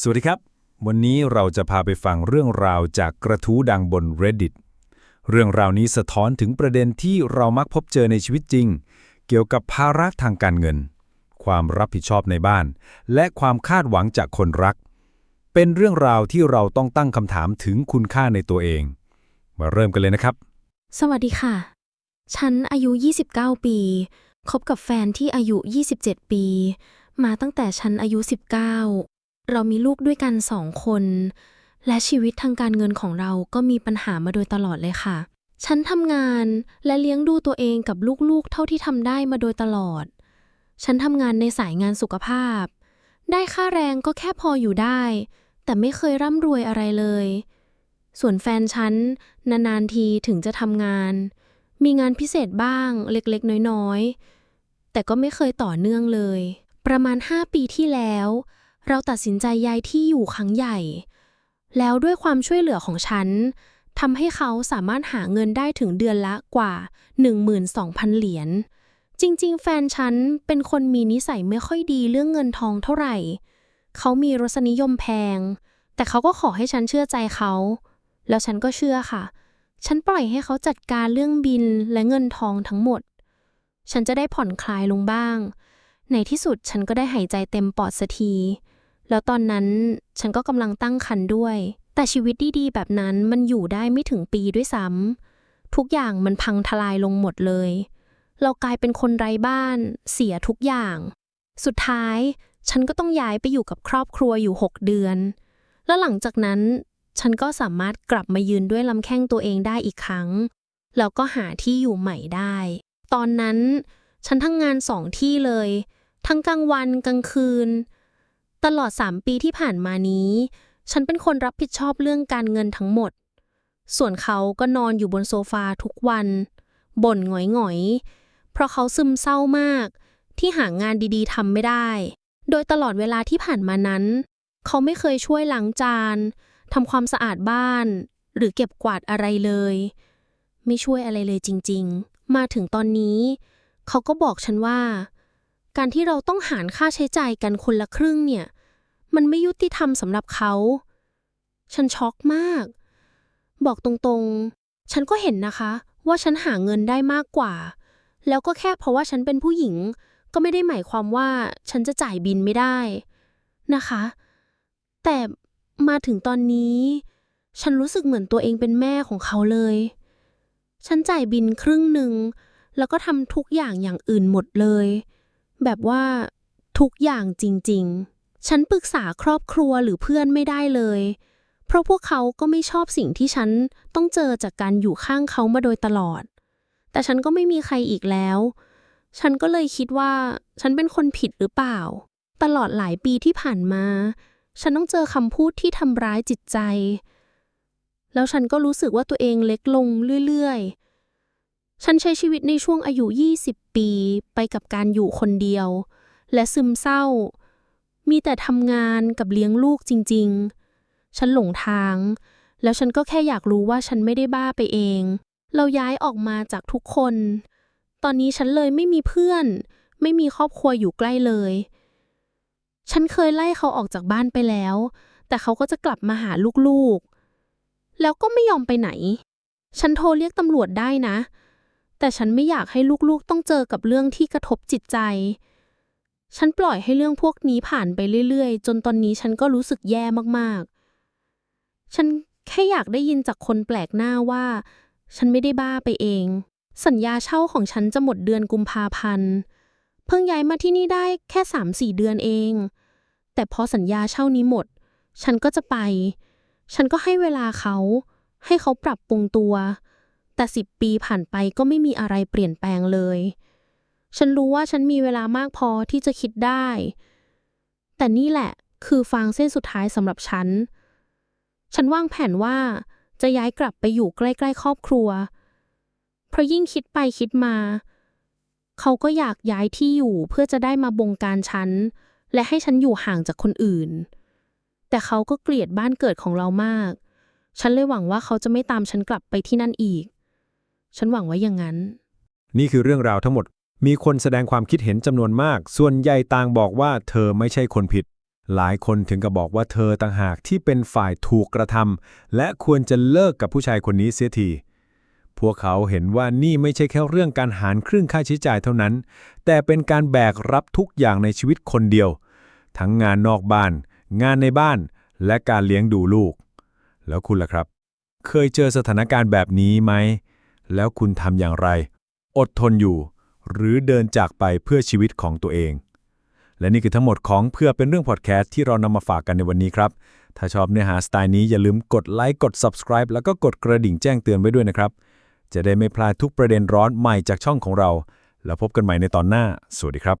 สวัสดีครับ วันนี้เราจะพาไปฟังเรื่องราวจากกระทู้ดังบน Reddit เรื่องราวนี้สะท้อนถึงประเด็นที่เรามักพบเจอในชีวิตจริง เกี่ยวกับภาระทางการเงิน ความรับผิดชอบในบ้าน และความคาดหวังจากคนรัก เป็นเรื่องราวที่เราต้องตั้งคำถามถึงคุณค่าในตัวเอง มาเริ่มกันเลยนะครับ สวัสดีค่ะ ฉันอายุ 29 ปี คบกับแฟนที่อายุ 27 ปี มาตั้งแต่ฉันอายุ 19 เรามีลูกด้วยกันสองคน และชีวิตทางการเงินของเราก็มีปัญหามาโดยตลอดเลยค่ะ ฉันทำงานและเลี้ยงดูตัวเองกับลูกๆ เท่าที่ทำได้มาโดยตลอด ฉันทำงานในสายงานสุขภาพ ได้ค่าแรงก็แค่พออยู่ได้ แต่ไม่เคยร่ำรวยอะไรเลย ส่วนแฟนฉันนานๆทีถึงจะทำงาน มีงานพิเศษบ้างเล็กๆ น้อยๆ แต่ก็ไม่เคยต่อเนื่องเลย ประมาณ 5 ปีที่แล้ว เราตัดสินใจย้ายที่อยู่ครั้งใหญ่ แล้วด้วยความช่วยเหลือของฉันทำให้เขาสามารถหาเงินได้ถึงเดือนละกว่า 12,000 เหรียญ จริง ๆ แฟนฉันเป็นคนมีนิสัยไม่ค่อยดีเรื่องเงินทองเท่าไหร่ เขามีรสนิยมแพง แต่เขาก็ขอให้ฉันเชื่อใจเขา แล้วฉันก็เชื่อค่ะ ฉันปล่อยให้เขาจัดการเรื่องบินและเงินทองทั้งหมด ฉันจะได้ผ่อนคลายลงบ้าง ในที่สุดฉันก็ได้หายใจเต็มปอดสักที แล้วตอนนั้นฉันก็กำลังตั้งครรภ์ด้วย แต่ชีวิตดีๆ แบบนั้นมันอยู่ได้ไม่ถึงปีด้วยซ้ำทุกอย่างมันพังทลายลงหมดเลย เรากลายเป็นคนไร้บ้าน เสียทุกอย่าง สุดท้าย ฉันก็ต้องย้ายไปอยู่กับครอบครัวอยู่ 6 เดือน แล้วหลังจากนั้น ฉันก็สามารถกลับมายืนด้วยลำแข้งตัวเองได้อีกครั้ง แล้วก็หาที่อยู่ใหม่ได้ ตอนนั้น ฉันทั้งงานสองที่เลย ทั้งกลางวันกลางคืน ตลอดสามปีที่ผ่านมานี้ ฉันเป็นคนรับผิดชอบเรื่องการเงินทั้งหมด ส่วนเขาก็นอนอยู่บนโซฟาทุกวัน บ่นหงอยๆ เพราะเขาซึมเศร้ามาก ที่หางานดีๆทำไม่ได้ โดยตลอดเวลาที่ผ่านมานั้น เขาไม่เคยช่วยล้างจานทำความสะอาดบ้าน หรือเก็บกวาดอะไรเลย ไม่ช่วยอะไรเลยจริง ๆ มาถึงตอนนี้ เขาก็บอกฉันว่า การที่เราต้องหารค่าใช้จ่ายกันคนละครึ่งเนี่ย มันไม่ยุติธรรมสำหรับเขา ฉันช็อกมาก บอกตรงๆ ฉันก็เห็นนะคะ ว่าฉันหาเงินได้มากกว่า แล้วก็แค่เพราะว่าฉันเป็นผู้หญิง ก็ไม่ได้หมายความว่าฉันจะจ่ายบินไม่ได้นะคะ แต่มาถึงตอนนี้ ฉันรู้สึกเหมือนตัวเองเป็นแม่ของเขาเลย ฉันจ่ายบินครึ่งหนึ่ง แล้วก็ทำทุกอย่างอย่างอื่นหมดเลย แบบว่าทุกอย่างจริง ๆ ฉันปรึกษาครอบครัวหรือเพื่อนไม่ได้เลย เพราะพวกเขาก็ไม่ชอบสิ่งที่ฉันต้องเจอจากการอยู่ข้างเขามาโดยตลอด แต่ฉันก็ไม่มีใครอีกแล้ว ฉันก็เลยคิดว่า ฉันเป็นคนผิดหรือเปล่า ตลอดหลายปีที่ผ่านมา ฉันต้องเจอคำพูดที่ทำร้ายจิตใจ แล้วฉันก็รู้สึกว่าตัวเองเล็กลงเรื่อยๆ ฉันใช้ชีวิตในช่วงอายุ 20 ปี ไปกับการอยู่คนเดียว และซึมเศร้า มีแต่ทำงานกับเลี้ยงลูกจริง ๆ ฉันหลงทาง แล้วฉันก็แค่อยากรู้ว่าฉันไม่ได้บ้าไปเอง เราย้ายออกมาจากทุกคน ตอนนี้ฉันเลยไม่มีเพื่อน ไม่มีครอบครัวอยู่ใกล้เลย ฉันเคยไล่เขาออกจากบ้านไปแล้ว แต่เขาก็จะกลับมาหาลูกๆ แล้วก็ไม่ยอมไปไหน ฉันโทรเรียกตำรวจได้นะ แต่ฉันไม่อยากให้ลูกๆต้องเจอกับเรื่องที่กระทบจิตใจ ฉันปล่อยให้เรื่องพวกนี้ผ่านไปเรื่อยๆ จนตอนนี้ฉันก็รู้สึกแย่มากๆ ฉันแค่อยากได้ยินจากคนแปลกหน้าว่า ฉันไม่ได้บ้าไปเอง สัญญาเช่าของฉันจะหมดเดือนกุมภาพันธ์ เพิ่งย้ายมาที่นี่ได้แค่สามสี่เดือนเอง แต่พอสัญญาเช่านี้หมด ฉันก็จะไป ฉันก็ให้เวลาเขา ให้เขาปรับปรุงตัว แต่สิบปีผ่านไปก็ไม่มีอะไรเปลี่ยนแปลงเลย ฉันรู้ว่าฉันมีเวลามากพอที่จะคิดได้ แต่นี่แหละคือฟางเส้นสุดท้ายสำหรับฉัน ฉันวางแผนว่าจะย้ายกลับไปอยู่ใกล้ๆครอบครัว เพราะยิ่งคิดไปคิดมา เขาก็อยากย้ายที่อยู่เพื่อจะได้มาบงการฉัน และให้ฉันอยู่ห่างจากคนอื่น แต่เขาก็เกลียดบ้านเกิดของเรามาก ฉันเลยหวังว่าเขาจะไม่ตามฉันกลับไปที่นั่นอีก ฉันหวังว่าอย่างนั้น นี่คือเรื่องราวทั้งหมด มีคนแสดงความคิดเห็นจำนวนมาก ส่วนใหญ่ต่างบอกว่าเธอไม่ใช่คนผิด หลายคนถึงกับบอกว่าเธอต่างหากที่เป็นฝ่ายถูกกระทำและควรจะเลิกกับผู้ชายคนนี้เสียทีพวกเขาเห็นว่านี่ไม่ใช่แค่เรื่องการหารครึ่งค่าใช้จ่ายเท่านั้น แต่เป็นการแบกรับทุกอย่างในชีวิตคนเดียว ทั้งงานนอกบ้าน งานในบ้าน และการเลี้ยงดูลูก แล้วคุณล่ะครับ เคยเจอสถานการณ์แบบนี้ไหม แล้วคุณทำอย่างไร อดทนอยู่ หรือเดินจากไปเพื่อชีวิตของตัวเอง และนี่คือทั้งหมดของเพื่อเป็นเรื่องพอดแคสต์ที่เรานำมาฝากกันในวันนี้ครับ ถ้าชอบเนื้อหาสไตล์นี้อย่าลืมกดไลค์กด subscribe แล้วก็กดกระดิ่งแจ้งเตือนไว้ด้วยนะครับ จะได้ไม่พลาดทุกประเด็นร้อนใหม่จากช่องของเรา แล้วพบกันใหม่ในตอนหน้า สวัสดีครับ